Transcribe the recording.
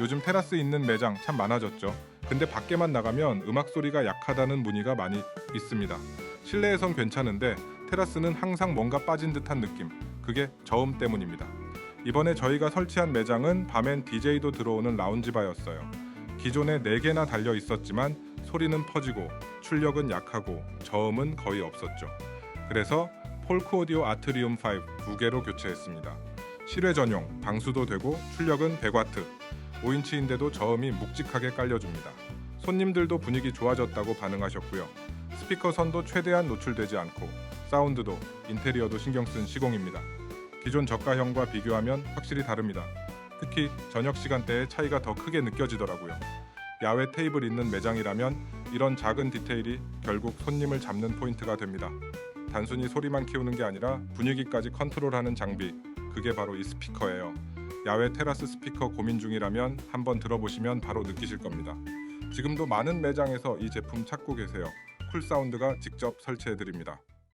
요즘 테라스 있는 매장 참 많아졌죠. 근데 밖에만 나가면 음악 소리가 약하다는 문의가 많이 있습니다. 실내에선 괜찮은데 테라스는 항상 뭔가 빠진 듯한 느낌. 그게 저음 때문입니다. 이번에 저희가 설치한 매장은 밤엔 DJ도 들어오는 라운지바였어요. 기존에 4개나 달려 있었지만 소리는 퍼지고 출력은 약하고 저음은 거의 없었죠. 그래서 폴크 오디오 아트리움 5 두 개로 교체했습니다. 실외 전용, 방수도 되고 출력은 100와트. 5인치인데도 저음이 묵직하게 깔려줍니다. 손님들도 분위기 좋아졌다고 반응하셨고요. 스피커 선도 최대한 노출되지 않고 사운드도 인테리어도 신경 쓴 시공입니다. 기존 저가형과 비교하면 확실히 다릅니다. 특히 저녁 시간대에 차이가 더 크게 느껴지더라고요. 야외 테이블 있는 매장이라면 이런 작은 디테일이 결국 손님을 잡는 포인트가 됩니다. 단순히 소리만 키우는 게 아니라 분위기까지 컨트롤하는 장비, 그게 바로 이 스피커예요. 야외 테라스 스피커 고민 중이라면 한번 들어보시면 바로 느끼실 겁니다. 지금도 많은 매장에서 이 제품 찾고 계세요. 쿨 사운드가 직접 설치해 드립니다.